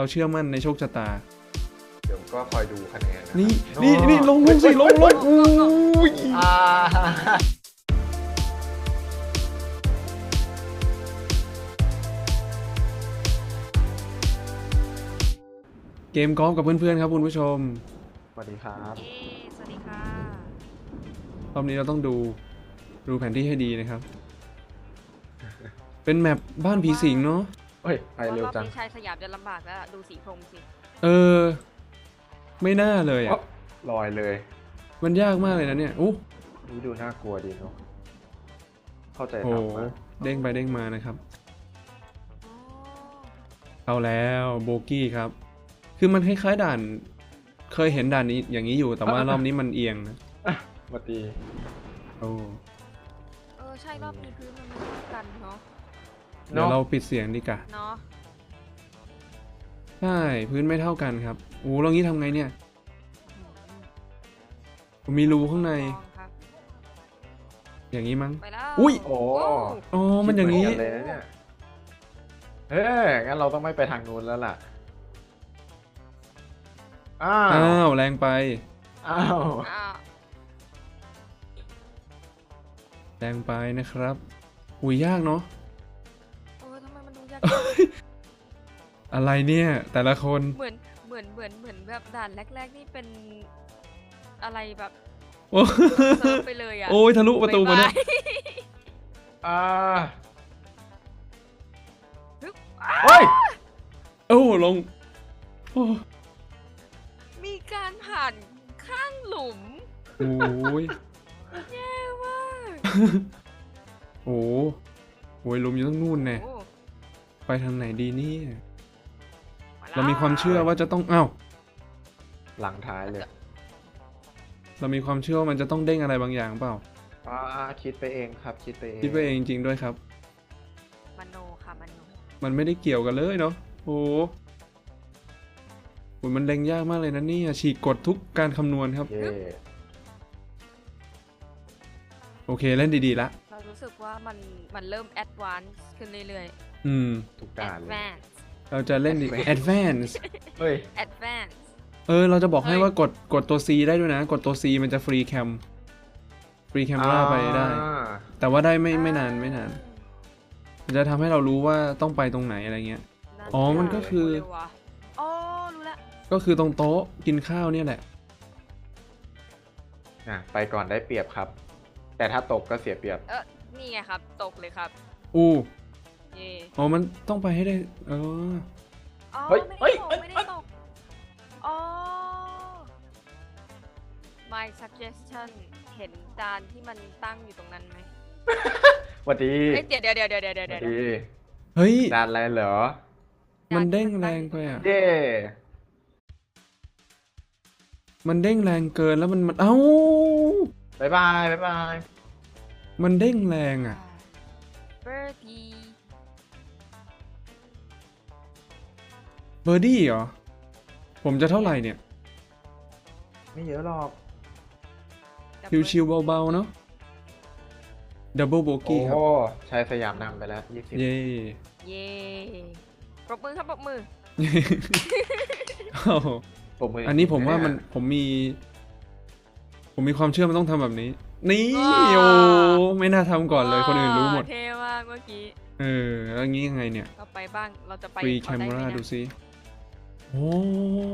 เราเชื่อมั่นในโชคชะตา เดี๋ยวก็คอยดูคะแนนนะครับนี่นี่นี่ลงลงสิลงลงอู้ยอ่าเกมกอล์ฟกับเพื่อนๆครับคุณผู้ชม สวัสดีครับเย้สวัสดีค่ะรอบนี้เราต้องดูดูแผนที่ให้ดีนะครับ เป็นแมปบ้านผีสิงเนาะเฮ้ยไปว่ารเร็วอบจัง นี้ชายสยามจะลำบากแล้วล่ะดูสีพรมสิ เออ ไม่น่าเลยอ๊ะอะ ลอยเลย มันยากมากเลยนะเนี่ยอู้นี่ดูน่ากลัวดีเนาะ เข้าใจโอ้ทำโหมากเด้งไปเด้งมานะครับอ๋อเอาแล้วโบกี้ครับ คือมันคล้ายๆด่าน เคยเห็นด่านนี้อย่างนี้อยู่แต่ว่ารอบนี้มันเอียงนะอะสวัสดีโอ้ เออ ใช่รอบนี้พื้นมันไม่เท่ากันเนาะ เดี๋ยวเราปิดเสียงดีกว่าเนาะใช่พื้นไม่เท่ากันครับโอ้แล้วงี้ทำไงเนี่ยมีรูข้างในลองครับอย่างนี้มั้ง ไปแล้วอุ๊ยโอ้อ๋อมันอย่างนี้นี้เลยนะเนี่ยเฮ้ยงั้นเราต้องไม่ไปทางนู้นแล้วล่ะ อ้าวอ้าวแรงไปอ้าวอ้าวแรงไปนะครับ อุ้ยยากเนาะ อะไรเนี่ย แต่ละคนเหมือนเหมือนเหมือนเหมือนแบบด่านแรก ๆ นี่เป็นอะไรแบบโอ้เซิร์ฟไปเลยอะโอ้ยทะลุประตูมาเนี่ยบ๊ายบายอ่าเฮ้ยโอ้ลงโอ้มีการผ่านข้างหลุมโอ้ยแย่มากโอ้โหลุมอยู่ตั้งนู่นแน่โอ้ไปทางไหนดีเนี่ยแล้ว เรามีความเชื่อว่าจะต้องอ้าวหลังท้ายเลยเรามีความเชื่อว่ามันจะต้องเด้งอะไรบางอย่างเปล่าอ่าคิดไปเองครับ คิดไปเองคิดไปเองจริงๆด้วยครับ มโนค่ะมโนมันไม่ได้เกี่ยวกันเลยเนาะโอ้โหโอ้ยมันเล็งยากมากเลยนะเนี่ยฉีกกดทุกการคำนวณครับ เย่โอเคเล่นดีๆละ เรารู้สึกว่ามันมันเริ่มแอดวานซ์ขึ้นเรื่อยอืม ทุกๆด่านเลย advance เราจะเล่นดี advance เฮ้ย advance เออ เราจะบอกให้เฮ้ยว่ากดกดตัว C ได้ด้วยนะ กดตัว C มันจะฟรีแคมฟรีแคมราไปได้อ่าแต่ว่าได้ไม่ไม่นานไม่นาน มันจะทำให้เรารู้ว่าต้องไปตรงไหนอะไรเงี้ยน่าอ๋อ มันก็คือเร็วว่ะอ๋อรู้ละก็คือตรงโต๊ะกินข้าวเนี่ยแหละอะไปก่อนได้เปรียบครับ แต่ถ้าตกก็เสียเปรียบ เออนี่ไงครับ ตกเลยครับ อู้ เย่อ๋อมันต้องไปให้ได้เออ อ๋อเฮ้ยไม่เฮ้ได้ยตกเฮ้ย ไม่ได้ตกอ๋อ my suggestion เห็นจานที่มันตั้งอยู่ตรงนั้นไหมสวัสดีเอ้ยเดี๋ยวเดี๋ยวเดี๋ยวเดี๋ยวเดี๋ยวสเดี๋วัยวสดีเฮ้ยด่านอะไรเหรอ มันเด้งแรงไปอะ เย่มันเด้งแรงเกินแล้วมันมันเอ้า บายบายบายบายมันเด้งแรงอะเบอร์ดีเบอร์ดี้เหรอ ผมจะเท่าไหร่เนี่ย ไม่เยอะหรอกชิวๆเบาๆเนาะดับเบิลโบโอ้กี้ครับชายสยามนำไปแล้วยี่สิบเย่เย่ปรบมือครับปรบมือโอ้โหผมมืออันนี้ผมว่ามันผมมี ผมมีความเชื่อมันต้องทำแบบนี้ นี่ว้าโอ้ไม่น่าทำก่อนเลยคนอื่นรู้หมดว้าวเท่มากเมื่อกี้เออแล้วงี้ยังไงเนี่ยเราไปบ้างเราจะไปฟรีกับแคเขามได้ไหมรานะดูซิ โอ้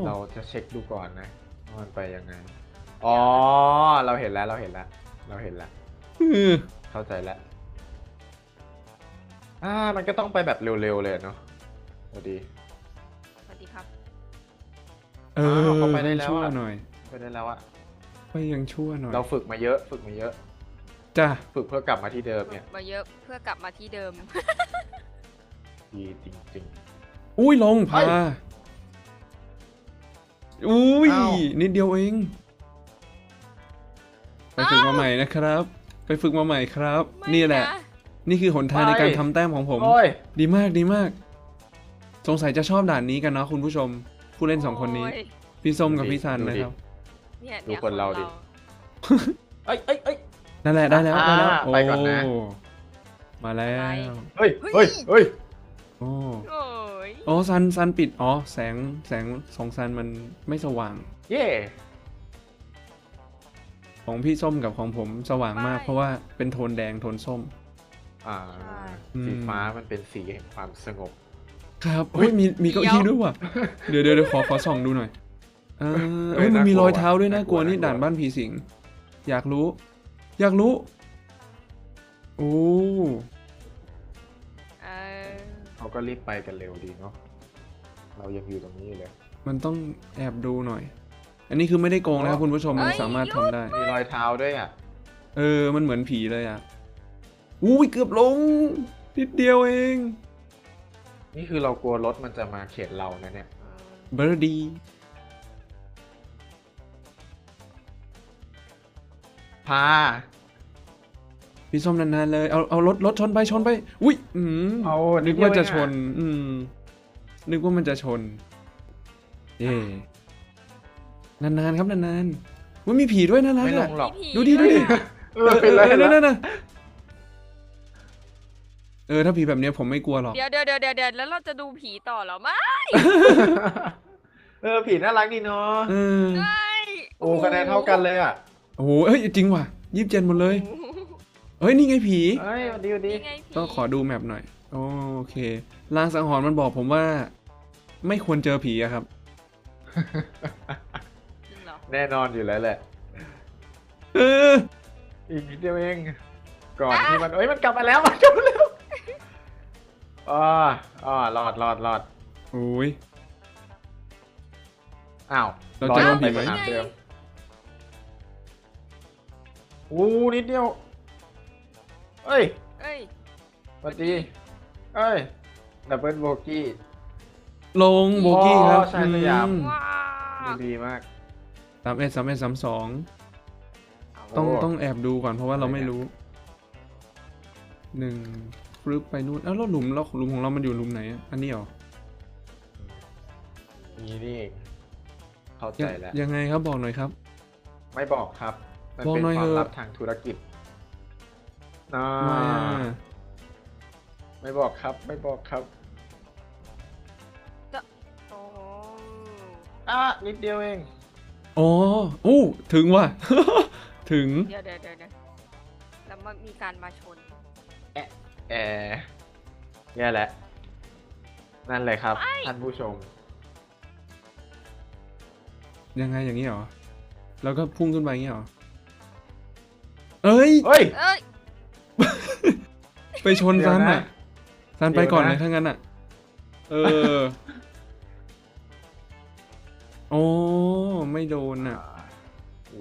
เราจะเช็คดูก่อนนะว่ามันไปยังไง อ๋อ เราเห็นแล้วเราเห็นแล้ว เราเห็นแล้ว อือเข้าใจแล้ว อ่า มันก็ต้องไปแบบเร็วๆเลยเนาะสวัสดีสวัสดีครับ เอออ้าวเขาไปได้แล้วชั่วอะ หน่อย ไปได้แล้วอะไปยังชั่วหน่อยเราฝึกมาเยอะฝึกมาเยอะ จ้ะฝึกเพื่อกลับมาที่เดิมเนี่ย มาเยอะเพื่อกลับมาที่เดิม ดีจริงอุ้ยลงพาเฮ้ย อุ้ยอ้าว นิดเดียวเอง ไปฝึกมาใหม่นะครับ ไปฝึกมาใหม่ครับ ไม่นี่แหละนะนี่คือหนทางในไปการทำแต้มของผมๆโอ้ยดีมากดีมาก สงสัยจะชอบด่านนี้กันเนาะคุณผู้ชม ผู้เล่นสองคนนี้ โยพี่ส้มกับดูดิพี่ซันดูดินะครับ เนี่ยดูเนี่ยคนเราดิขเอ้ยเอ้ยเอ้ย นั่นแหละได้แล้วได้แล้วอ่าโอ้ไปก่อนนะมาแล้วเฮ้ย เฮ้ย เฮ้ย อ๋อโอ้ยอ๋อซันซันปิด อ๋อ แสงแสงของซันมันไม่สว่าง เย่ของพี่ส้มกับของผมสว่างมาก เพราะว่าเป็นโทนแดงโทนส้ม อ่าอืมสีฟ้ามันเป็นสีแห่งความสงบ ครับเฮ้ยมีมีเก้าอี้ด้วยว่ะ เดี๋ยวเดี๋ยวเดี๋ยวขอขอส่องดูหน่อยเออเอ้ยมันมีรอยเท้าด้วยน่ากลัวนี่ด่านบ้านผีสิง อยากรู้ อยากรู้ โอ้เออเขา ก็รีบไปกันเร็วดีเนาะเรายังอยู่ตรงนี้อยู่เลย มันต้องแอบดูหน่อย อันนี้คือไม่ได้โกงนะครับคุณผู้ชมมันสามารถทำได้ มีรอยเท้าด้วยอะเออ มันเหมือนผีเลยอะอุ้ยเกือบลงนิดเดียวเองนี่คือเรากลัวรถมันจะมาเข็นเรานะเนี่ย เบอร์ดี พา พี่ส้มนานๆเลยเอาเอารถรถชนไปชนไป อุ้ยอืมเอานึนึกว่าจะชน อืม นึกว่ามันจะชนเย่นานๆครับนานๆว่ามีผีด้วยน่ารักไม่ลอะงหรอกมีผีดูดิดูดิวยอะเออเป็นไรเออแล้วนั่นน่ะเออถ้าผีแบบเนี้ยผมไม่กลัวหรอก เดี๋ยวเดี๋ยวเดี๋ยวเดี๋ยวเดี๋ยวแล้วเราจะดูผีต่อเหรอไม่เออผีน่ารักดีเนาะเออ ไม่โอ้คะแนนเท่ากันเลยอะโอ้โหเอ้ยจริงว่ะยี่สิบเจ็ดหมดเลย เฮ้ยนี่ไงผี เอ้ยดีดีนี่ไงผีก็ขอดูแมปหน่อยโอเคลางสังหรณ์มันบอกผมว่า ไม่ควรเจอผีอะครับ จริงเหรอแน่นอนอยู่แล้วแหละ เอออีกนิดเดียวเอง ก่อนที่มันเอ้ยมันกลับมาแล้วมันกลับมาแล้วอ๋ออ๋อรอดรอดรอดโอ้ย อ้าวเราจะโดนผีไหมรอดปทางเดิมอู้นิดเดียว เอ้ยเอ้ยสวัสดี เอ้ยดับเบิลโบกี้ ลงโบกี้ครับอ๋อใช่สยามว้าดีดีมากสามเอ็ดสามเอ็ดสามสองต้องโต้องแอบดูก่อนเพราะว่าเราไม่รู้หนึ่งฟลึบไปนู่นเอ้าแล้วหลุมเราหลุมของเรามันอยู่หลุมไหนอะอันนี้เหรอนี่นี่เองเข้าใจยังแล้ว ยังไงครับบอกหน่อยครับ ไม่บอกครับ มันบอกเป็นหน่อยความเถอะ ลับทางธุรกิจ อ่ามาไม่บอกครับ ไม่บอกครับโอ้อะนิดเดียวเองอ๋ออู้ถึงว่ะ ถึง เดี๋ยวเดี๋ยวเดี๋ยวเดี๋ยวแล้วมันมีการมาชน แอร์แย่แหละ นั่นเลยครับท่านผู้ชม ยังไงอย่างนี้เหรอ แล้วก็พุ่งขึ้นไปอย่างนี้เหรอ เอ้ย เฮ้ย เอ้ย ไปชนซันเดี๋ยวนะอะซันไปก่อนเดี๋เลยยวนะถ้างั้นอะ เออ โอ้ ไม่โดนอะ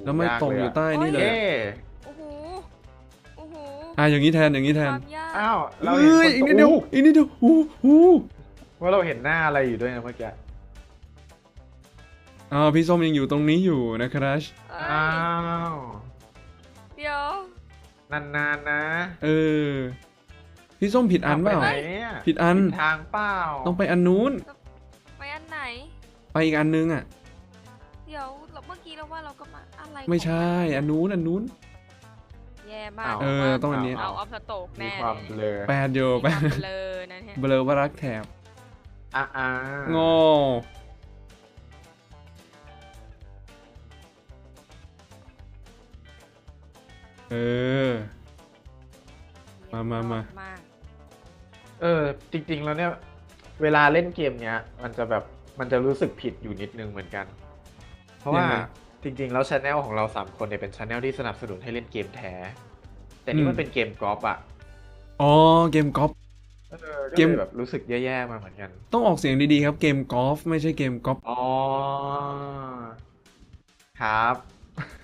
แล้วไม่ตกอยู่ใต้นี่เลยเอ๊ะโอ้โหโอ้โหอะอย่างนี้แทนอย่างนี้แทคนวามยากอ้าวเราเอ้เห็นยอีกนิดเดียวอู้อีกนิดเดียวอู้หูว่าเราเห็นหน้าอะไรอยู่ด้วยนะเมื่อกี้อ่าพี่ส้มยังอยู่ตรงนี้อยู่นะครับเอ้อ้ายวเดี๋ยว นานๆนะ เออ พี่ส้มผิดอันเปล่า ไปไหนเนี่ยผิดอัน ผิดทางเปล่าต้องไปอันนู้น ไปอันไหน ไปอีกอันนึงอะ เดี๋ยวเราเมื่อกี้เราว่าเราก็มาอะไรไม่ใช่ของนอันนู้น อันนู้น แย่มากเออต้องอันนี้ เอาออฟสโตกมีแน่ความเลยเบลอแปดโยมีแปความดเบลอนะเนี่ยเบลอว่ารักแถบอะอะงอเออ มามามามาก เออ จริง ๆ แล้วเนี่ย เวลาเล่นเกมเนี้ย มันจะแบบมันจะรู้สึกผิดอยู่นิดนึงเหมือนกัน เพราะว่ายังไง จริง ๆ แล้วชาแนลของเราสามคนเนี่ยเป็นชาแนลที่สนับสนุนให้เล่นเกมแท้ แต่นี่อืมมันเป็นเกมกอล์ฟอะอ๋อเกมกอล์ฟ เออก็เกม เลยแบบรู้สึกแย่ๆมาเหมือนกัน ต้องออกเสียงดีๆครับเกมกอล์ฟไม่ใช่เกมกอล์ฟอ๋อ ครับ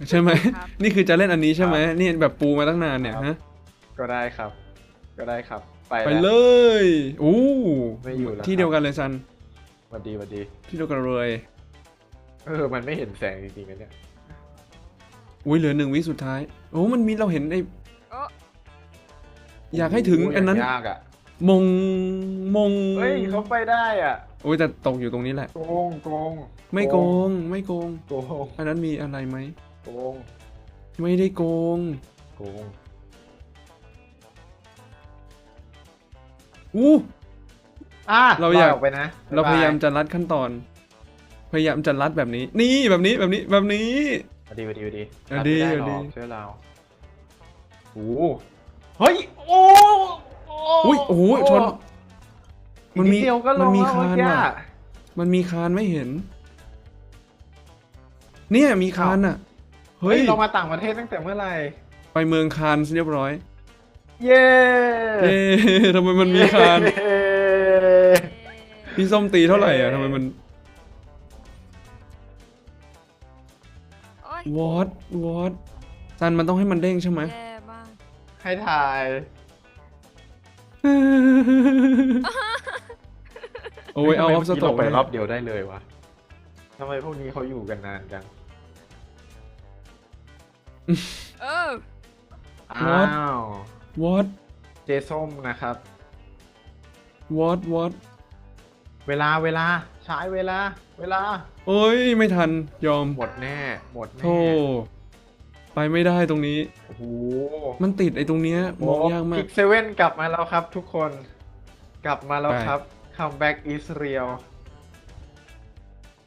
ใช่ไหม ครับ นี่คือจะเล่นอันนี้ใช่ไหมครับนี่แบบปูมาตั้งนานเนี่ยครับ ฮะก็ได้ครับ ก็ได้ครับ ไปไปแล้วเลยโอ้ไม่อยู่แล้วที่เดียวกันเลยซันสวัสดีสวัสดีที่เดียวกันเลยเออมันไม่เห็นแสงจริงๆนะเนี่ยอุ้ยเหลือหนึ่งวิสุดท้ายโอ้มันมีเราเห็นไอโอ้อยากให้ถึงโโอันนั้นยากอะมงมงเฮ้ยเขาไปได้อะโอ้ยแต่ตกอยู่ตรงนี้แหละโกงโกงไม่โกงไม่โกงโกงอันนั้นมีอะไรไหมโกงไม่ได้โกงโกง อู้อะเราอยากลออกไปนะ เราพยายามบ๊บจะรัดขั้นตอน พยายามจะรัดแบบนี้ นี่แบบนี้แบบนี้แบบนี้มาดีมาดีมาดีอะดีรับไม่อะหรดีอกเชื่อเราโอ้โหเฮ้ยโอ้อุ้ยโอ้โหชนมันมีดเดียวก็ลมันงมีแล้วคานเอกี้ว่ะมันมีคานไม่เห็น เนี่ยมีคานอะ เฮ้เฮ้ยยเรามาต่างประเทศตั้งแต่เมื่อไหร่ไปเมืองคานเรียบร้อย เย้เอ๊ะทำไมมันมีคานเย้พี่ส้มตีเท่าไหร่อะทำไมมันโอ้ยวอตวอตซันมันต้องให้มันเด้งใช่ไหมแย่มากให้ถ่ายโอ้ยเอาออฟสทำไมต็อกเมื่กี้เราไปรอบเดียวได้เลยวะทำไมพวกนี้เขาอยู่กันนานจังเออ อ้าว วอตเจส้มนะครับวอตวอตเวลาเวลาใช้เวลา เวลาโอ้ย ไม่ทันยอมหมดแน่หมดแน่โธ่ไปไม่ได้ตรงนี้ โอ้โหมันติดไอ้ตรงเนี้ยมองยากมาพิกกเซเว่นกลับมาแล้วครับทุกคน กลับมาแล้วไปครับ comeback is real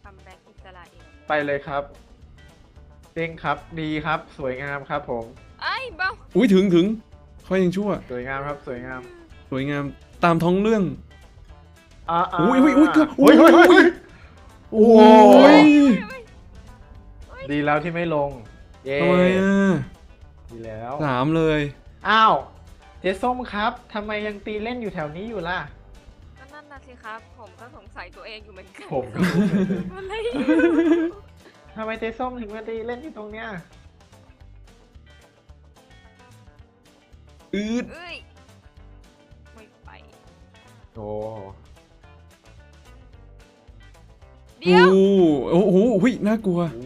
ทำแบ็กอิสราเอลไปเลยครับเด้งครับดีครับสวยงามครับผม ไอ้เบ้าอุ้ยถึงถึง เขายังชั่ว สวยงามครับสวยงามสวยงามตามท้องเรื่องอ่าอุ้ยอุ้ยอุ้ยเกือบอุ้ยอุ้ยอุ้ยโอ้โอ้ยยดีแล้วที่ไม่ลง เย้ทำไมอะดีแล้วสามเลย อ้าวเจส้มครับทำไมยังตีเล่นอยู่แถวนี้อยู่ล่ะ ก็นั่นน่ะสิครับ ผมก็สงสัยตัวเองอยู่เหมือนกันผมก็อะไรทำไมเจส้มถึงมาตีเล่นอยู่ตรงเนี้ย อืดเอ้ยไม่ไป โอ้เดี๋ยวโอ้โหหุยน่ากลัวโห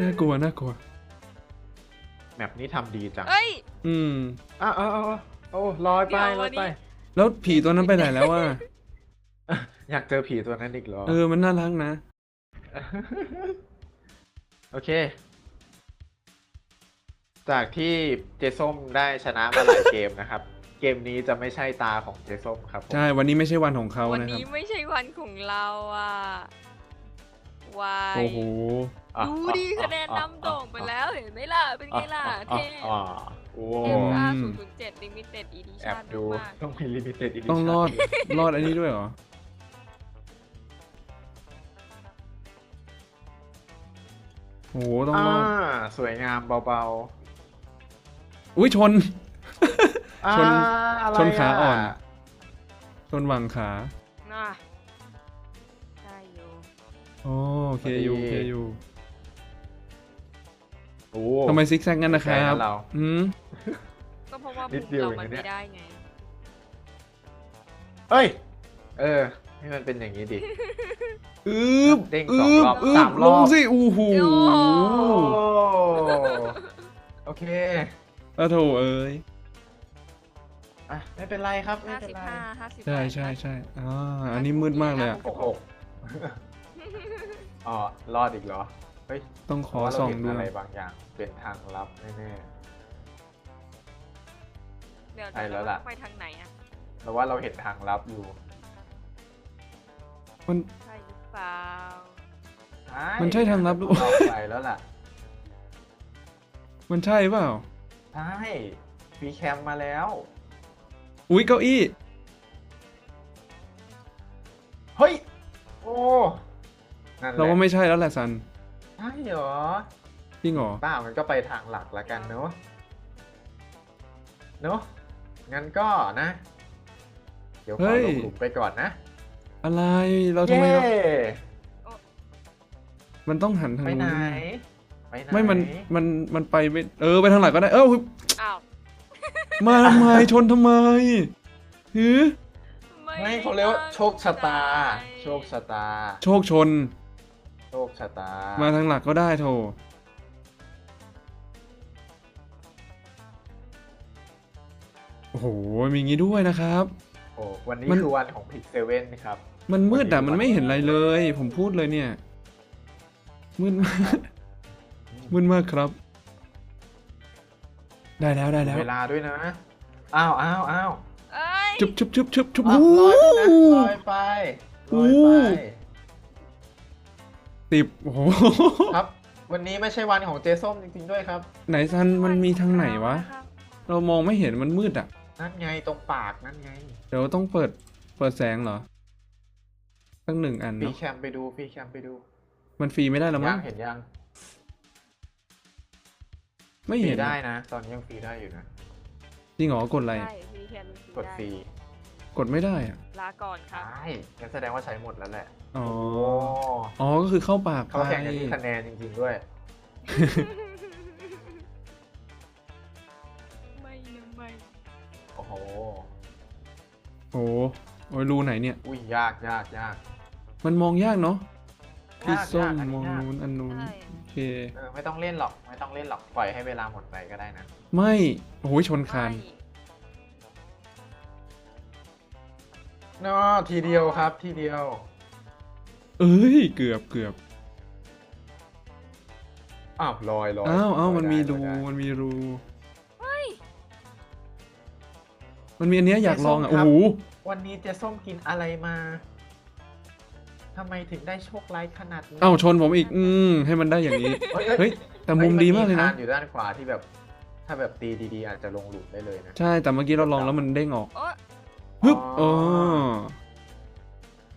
น่ากลัว น่ากลัว แมปนี้ทำดีจัง เอ้ย อืมอ้าวอ้าวอ้าวโอ้ลอยไปเดี๋ยวลวัอยนนี้ไปแล้วผีตัวนั้นไปไหนแล้วว่ะอยากเจอผีตัวนั้นอีกเหรอ เออ มันน่ารักนะ โอเค จากที่เจส้มได้ชนะมาหลายเกมนะครับ เกมนี้จะไม่ใช่ตาของเจส้มครับผมใช่ วันนี้ไม่ใช่วันของเขาวันนะครับ นี้ไม่ใช่วันของเราอะวายโอ้โห อะดูดิอ่คะแนนนำโด่งไปแล้วเห็นไหมล่ะ เป็นไงล่ะอะเท่อะโอ้เอ็มอือามศูนย์ศูนย์เจ็ดลิมิเต็ดอีดิแอชั่บนดูมากต้องมีลิมิเต็ดอีดิต้องรอด รอดอันนี้ด้วยเหรอโหต้องอ่ารอด สวยงามเบา อุ้ยชนๆอ่าชนอะไรชนขาอ่อนะชนหวังขาน่ะได้อยู่โอเคอยู่โอเคอยู่โอ้ ทำไมซิกแซกงั้นนะครับไกลนะเรา อืมก็เพราะว่านิบุดกเดียวเราเองมันนะเนี่ไม่ยได้ไง เอ้ย เออ ให้มันเป็นอย่างนี้ดิ อืบเด้งอืสองบรอบอืสาบมรลอบ งสิอู้หู โอ้ โอ้ โอเค อะโถเอ้ยอะไม่เป็นไรครับไม่ห้าเป็นสิบไรห้าห้าสิบใช่ใช่ใช่อ่าอันนี้มืดมากเลยอะหกหกอ๋อรอดอีกเหรอ เฮ้ยต้องขอเพราะว่าส่องเราเห็นดูอะไรบางอย่าง เป็นทางลับแน่ เดี๋ยวใช่แล้วล่ะ ไปทางไหนอะๆแต่ว่าเราเห็นทางลับอยู่มัน ใช่หรือเปล่ามันใช่ทางลับหรือ เราไปแล้วล่ะ มันใช่เปล่า ใช่ฟรีแคมมาแล้ว อุ้ยเก้าอี้ เฮ้ย โอ้นั่นแหละเราว่าไม่ใช่แล้วแหละซันใช่เหรอจริงเหรอป้ามันก็ไปทางหลักละกันเนอะเนอะงั้นก็นะ เดี๋ยวขเฮ้อยลงหลุมไปก่อนนะอะไรเราทำไมเย้เรามันต้องหันทางไปไหนนู้นไปไหนไม่มันมันมันไปไม่เออไปทางหลังก็ได้เอออ้าวมาทำไมชนทำไมหือไม่เขาเรียกว่าโชคชะตา โชคชะตา โชคชน โชคชะตา มาทางหลักก็ได้โถโอ้โห มีงี้ด้วยนะครับ โอ้วันนี้มันคือวันของพิกเซเว่นครับ มันมืดวัอะนนี้มันไม่เห็นอะไรเลย ผมพูดเลยเนี่ย มืดมาก มืดมากครับ ได้แล้วได้แล้วเวลาด้วยนะ อ้าวอ้าวอ้าวเอ้ยชุบชุบชุบชุบชุบอะโอ้ลอยไปนะลอยไปลอยไปติบโอ้โหครับ วันนี้ไม่ใช่วันของเจส้มจริงๆด้วยครับ ไหนซันมันมีทางไหนวะครับเรามองไม่เห็นมันมืดอะ นั่นไงตรงปากนั่นไงเดี๋ยวต้องเปิดเปิดแสงเหรอตั้งหนึ่งอันฟรีเนาะแคมไปดูฟรีแคมไปดู มันฟรีไม่ได้หรอยัมั้งงเห็นยัง ไม่ฟรีเห็นได้อะนะ ตอนนี้ยังฟรีได้อยู่นะ จริงเหรอกดอะไร ใช่ฟรีแคนฟรีกดฟรีกดไม่ได้อะลาก่อนครับใช่งั้นแสดงว่าใช้หมดแล้วแหละอ๋อโอ้อ๋อ ก็คือเข้าปากเขาไปแข่งกันที่คะแนนจริง ๆ ด้วย ไม่นะไม่โอ้โห โอ้โหโอ้ยรูไหนเนี่ย อุ้ยยากยากยากมันมองยากเนาะ พี่ยากส้มยากอันมนี้องยากนู้นอันนู้นใช่โอเค เออไม่ต้องเล่นหรอกไม่ต้องเล่นหรอกปล่อยให้เวลาหมดไปก็ได้นะไม่โอ้โหชนคาน ไม่เนาะทีเดียวครับทีเดียว เอ้ย เกือบเกือบอ้าวลอยลอยอ้าวอ้าวลยมันมีได้รูลอยได้ มันมีรูเฮ้ยมันมีอันเนี้ยอยากลองอะเจ๊ส้โอ้มโหครับวันนี้เจ๊ส้มกินอะไรมา ทำไมถึงได้โชคร้ายขนาดนี้เอ้าชนผมอีก อืมให้มันได้อย่างนี้ เฮ้ย แต่มุมดีมากเลยนะทอยู่ด้านขวาที่แบบ ถ้าแบบตีดีๆ อาจจะลงหลุมได้เลยนะ ใช่แต่เมื่อกี้เราลองแล้วมันเด้งออกโอ๊ยฮึบอ๋อ๋ออ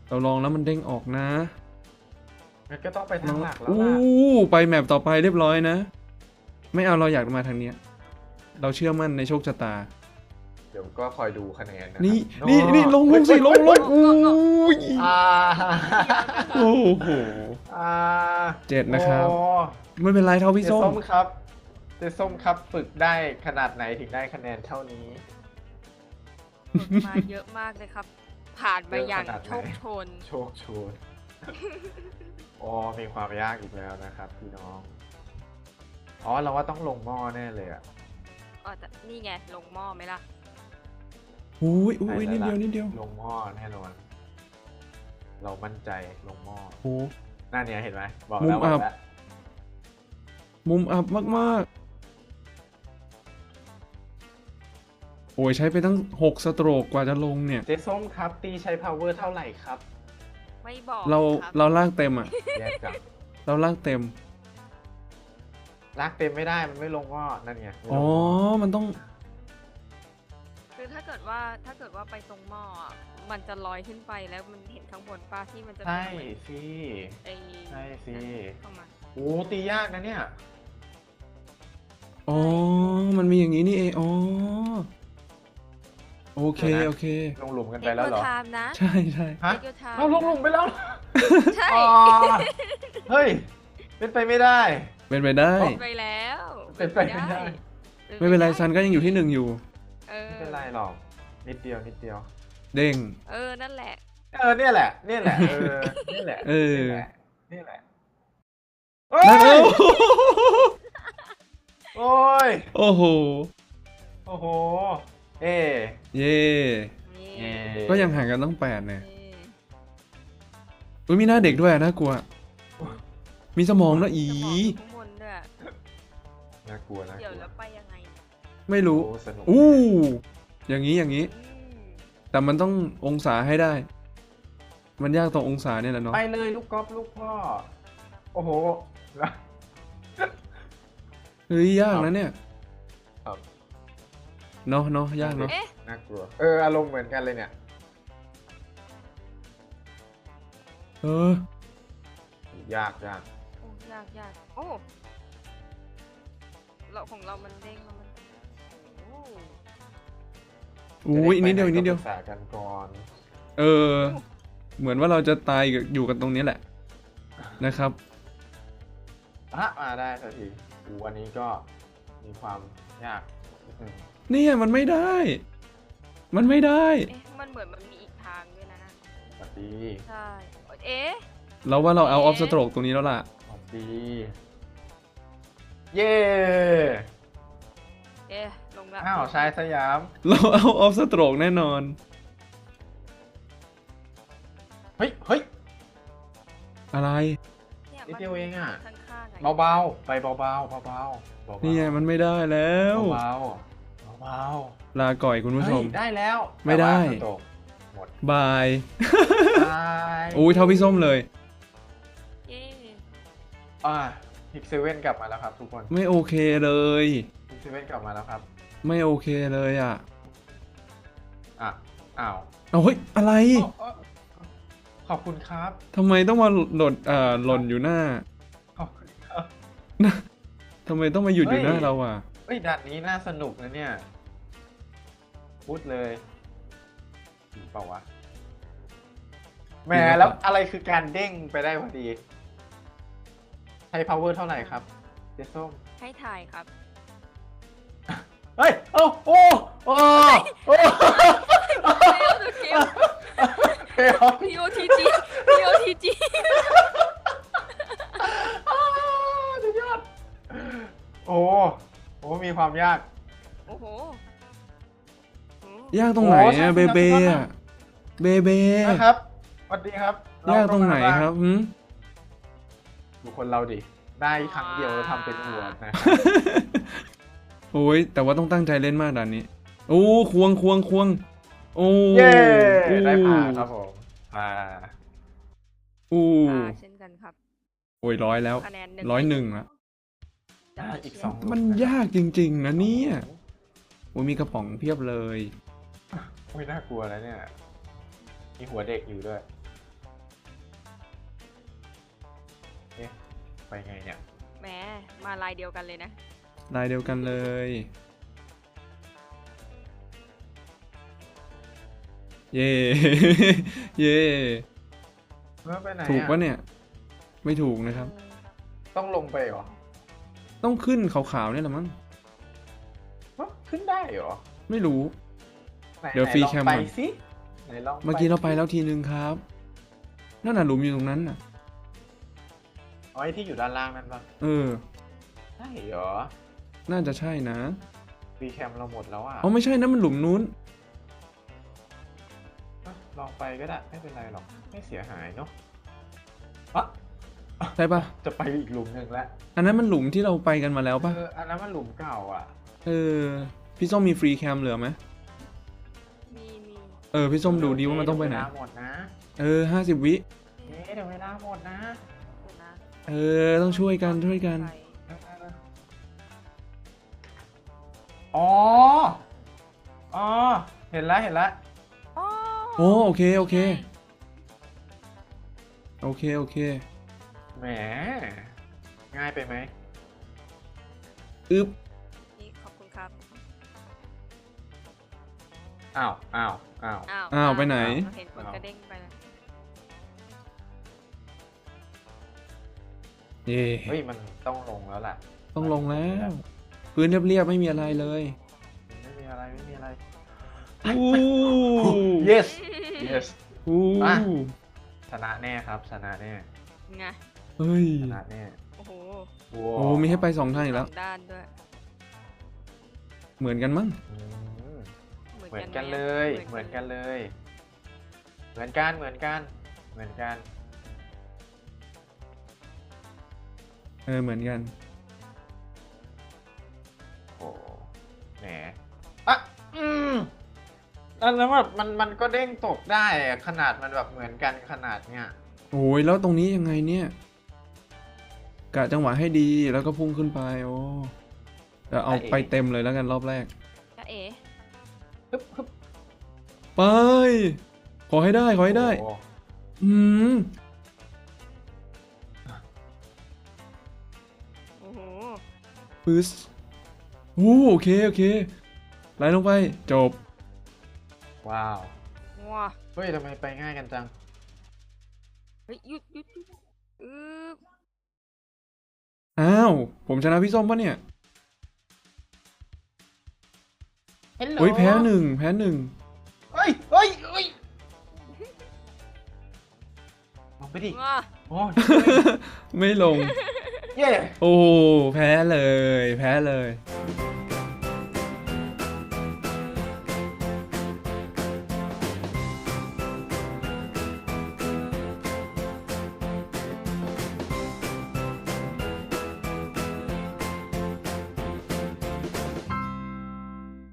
เราลองแล้วมันเด้งออกนะงั้นก็ต้องไปทางหลักแล้วอู้ล่ะไปแมปต่อไปเรียบร้อยนะ ไม่เอาเราอยากมาทางเนี้ย เราเชื่อมั่นในโชคชะตา เดี๋ยวก็คอยดูคะแนนนะนี่ครับนี่นี่ลงลงสิลงลงอู้ยอ่าโอ้โหอ่าเจ็ดนะครับโอ้ไม่เป็นไรเท่าพี่เจ๊ส้มส้มครับเจ๊ส้มครับฝึกได้ขนาดไหนถึงได้คะแนนเท่านี้ฝึกมาเยอะมากเลยครับ ผ่านมาอย่างเยอะขนาดไหนโชคโชน โชคโชนอ๋อมีความยากอีกแล้วนะครับพี่น้องอ๋อเราว่าต้องลงหม้อแน่เลยอะอ๋อแต่นี่ไงลงหม้อไหมล่ะ อุ้ยอุ้ยใช่นิดเดียวแล้นิดเดียวลงหม้อแน่นอนเรามั่นใจลงหม้อโอ้หน้าเนี้ยเห็นไหมบอกมุมแล้วบอกอับแล้วมุมอับมากๆโอ้ยใช้ไปตั้งหกสโตรกกว่าจะลงเนี่ย เจ๊ส้มครับตีใช้ power เท่าไหร่ครับ ไม่บอกเราครับเราลากเต็มอะแยกจังเราลากเต็มลากเต็มไม่ได้มันไม่ลงหม้อนั่นไงไม่ลงหอ๋อม้อมันต้องคือ ถ้าเกิดว่าถ้าเกิดว่าไปตรงหม้ออะมันจะลอยขึ้นไปแล้วมันเห็นข้างบนป้าที่มันจะเป็นใช่เหมือนสิไอ้ใช่สิเข้ามาโอ้ตียากนะเนี่ย อ๋อ มันมีอย่างนี้นี่เองอ๋อ โอเค เดี๋ยวนะ โอเค ลงหลุมกันเทไปคแล้วโยเหรอ ไทม์นะใช่ใช่ฮะ เทคโยไทม์เราลงหลุมไปแล้วใช่อ๋อเฮ้ย เป็นไปไม่ได้ เป็นไปได้เป็นไปแล้วเป็นไปไม่ได้ ไม่เป็นไรซันก็ยังอยู่ที่หนึ่งอยู่ เออ ไม่เป็นไรหรอก นิดเดียวนิดเดียว เด้ง เออ นั่นแหละ เออเนี่ยแหละ เนี่ยแหละ เออเนี่ยแหละเออนี่แหละนี่แหละนั่นโอ้โอ้ยโอ้โห โอ้โห เอเย่นี่เย่ก็ยังห่างกันต้องแปดเนี่ยนี่อุ้ยมีหน้าเด็กด้วยอะน่ากลัว มีสมองนะอี สมองอยู่ข้างบนด้วยน่ากลัวนะเดี๋ยวแล้วไปยัง ไงเนี่ยไม่รู้ โอ้สนุกอู้ อย่างนี้อย่างนี้อืมแต่มันต้ององศาให้ได้ มันยากตรงองศาเนี่ยแหละเนาะ ไปเลยลูกกอล์ฟลูกพ่อ โอ้โห เฮ้ยยากนะเนี่ยครับ เนาะเนาะยากเนาะเอ๊ะน่ากลัว เอออารมณ์เหมือนกันเลยเนี่ย เออ ยากยาก โอ้ยากยากโอ้เราของเรามันเด้งแล้วมันโอ้อุ้ยอีกนิดเดียวอีกนิดเดียวจะไไปไหก็ปรึกษากันก่อนเออ เหมือนว่าเราจะตายอยู่กันตรงนี้แหละ นะครับ อะมาได้สักทีอูวันนี้ก็มีความยากนิดนึงเนี่ยมันไม่ได้ มันไม่ได้ เอ๊ะมันเหมือนมันมีอีกทางด้วยนะน่ะสวัสดีใช่เอ๊ะ เราว่าเราเอาออฟสโตรกตรงนี้แล้วล่ะ สวัสดี เย้ เอ๊ะลงละอ้าวชายสยาม เราเอาออฟสโตรกแน่นอน เฮ้ยเฮ้ยอะไร เนี่ยนิดเดียวเองอะข้างๆอะเบาๆไปเบาๆเบาๆเบาๆนี่ไงมันไม่ได้แล้ว เบาๆเบาเบาลาก่อยคุณๆผู้ชมเฮ้ยได้แล้วไม่ได้ แต่ว่าสโตกหมดบายบายอุ้ยเท่าพี่ส้มเลย เย้อ่าพิกเซเว่นกลับมาแล้วครับทุกคน ไม่โอเคเลย พิกเซเว่นกลับมาแล้วครับ ไม่โอเคเลยอะอะอ้าวเอาเฮ้ยอะไรเอ้าเอ้าขอบคุณครับทำไมต้องมาหล่นเอ่อหล่นอยู่หน้าขอบคุณครับ ทำไมต้องมาหยุดอยู่หน้าเฮ้ย เราอะ เอ้ยด่านนี้น่าสนุกนะเนี่ย พูดเลยจริงเปล่าวะแหมแล้วอะไรคือการเด้งไปได้พอดีใช้ power เท่าไหร่ครับเจส้มให้ถ่ายครับ เฮ้ยโอ้โอ้โอ้โอ้เร็วเดี๋ยวเกมเฮ้ย P O T G P O T G สุดยอดโอ้โอ้มีความยาก โอ้โหโอ้ยากตรงไหนโอ้ใช่อะเบเบใช่อะเบเบนะครับสวัสดีครับยากตรงไหนครับหืมดูคนเราดิ ได้ครั้งเดียวทำเป็นอวดนะ โอ้ยแต่ว่าต้องตั้งใจเล่นมากด่านนี้ โอ้ควงควงควงโอ้เย้อู้ได้ผ่านครับผมผ่าอู้อ่าเช่นกันครับโอ้ยร้อยแล้วคะแนนหนึ่งร้อยหนึ่งละได้อีกสองมันยากจริง ๆ นะเนี่ยโอ้ยมีกระป๋องเพียบเลยโอ้ยน่ากลัวแล้วเนี่ย มีหัวเด็กอยู่ด้วยเอ๊ะไปไงเนี่ยแหมมาลายเดียวกันเลยนะ ลายเดียวกันเลย เย่เย่เมื่อไปไหนอถูกปะเนี่ย ไม่ถูกนะครับ ต้องลงไปเหรอต้องขึ้นขาวๆเนี่ยแหละมั้งฮะขึ้นได้เหรอไม่รู้ ไหนเดี๋ยวไหนฟรีลองแคมไปก่อน สิไหนลองเมื่อกี้เราไปแล้วทีนึงครับนั่นน่ะหลุมอยู่ตรงนั้นน่ะ อ๋อไอ้ที่อยู่ด้านล่างนั่นปะเออ ใช่เหรอ น่าจะใช่นะฟรีแคมเราหมดแล้วอะอ๋อไม่ใช่นะมันหลุมนู้นอะลองไปก็ได้ไม่เป็นไรหรอก ไม่เสียหายเนาะอะใช่ปะจะไปอีกหลุมหนึ่งแล้วอันนั้นมันหลุมที่เราไปกันมาแล้วปะเอออันนั้นมันหลุมเก่าอะ เออ พี่ส้มมีฟรีแคมเหลือไหมมีมีเออพี่ส้มดูดีว่ามันต้องไปไหน เดี๋ยวเวลาหมดนะเออห้าสิบวิ เอ๊ะเดี๋ยวเวลาหมดนะ เดี๋ยวนะเออต้องช่วยกันช่วยกัน ไป อ๋อ อ๋อ เห็นแล้วเห็นแล้วอ๋อโอ้โอเคโอเค โอเคโอเคแหม ง่ายไปไหมอึ๊บนี่ขอบคุณครับอ้าวอ้าวอ้าว อ้าวอ้าวไปไหนเราเห็นคนอ้าวกระเด้งไปแล้วเย่เฮ้ย มันต้องลงแล้วล่ะต้องลงแล้ว พื้นเรียบๆไม่มีอะไรเลยไม่มีอะไรไม่มีอะไร อู้ yes yes อู้อะ ชนะแน่ครับชนะแน่ไงเฮ้ยชนะแน่โอ้โหโอ้มีให้ไปสองทางอีกแล้วสองด้านด้วยเหมือนกันมั้งอืมเหมือนเหมือนกักันนเลไหยอะเหมือนกันเลย เหมือนกันเหมือนกัน เหมือนกัน เออเหมือนกัน โอ้แหมอะอืมแล้วแล้วแบบมันมันก็เด้งตกได้อะขนาดมันแบบเหมือนกันขนาดเนี้ยโอ้ยแล้วตรงนี้ยังไงเนี่ยกะจังหวะให้ดีแล้วก็พุ่งขึ้นไปโอ้เดี๋ยวเอาไปเต็มเลยแล้วกันรอบแรกจ้าเอ๋ฮึบฮึบไป ขอให้ได้ขอให้ได้ โอ้อืมโอ้โหปึ๊ส โอ้โอเคโอเคไหลลงไปจบ ว้าว ว้าเฮ้ยทำไมไปง่ายกันจัง เฮ้ยหยุดหยุดหยุดอืออ้าว ผมชนะพี่ส้มปะเนี่ย Hello เฮ้ยแพ้หนึ่งแพ้หนึ่งเฮ้ยเฮ้ยเฮ้ยลงไปดิว้าโอ้ไม่ลง โอ้แพ้เลย แพ้เลย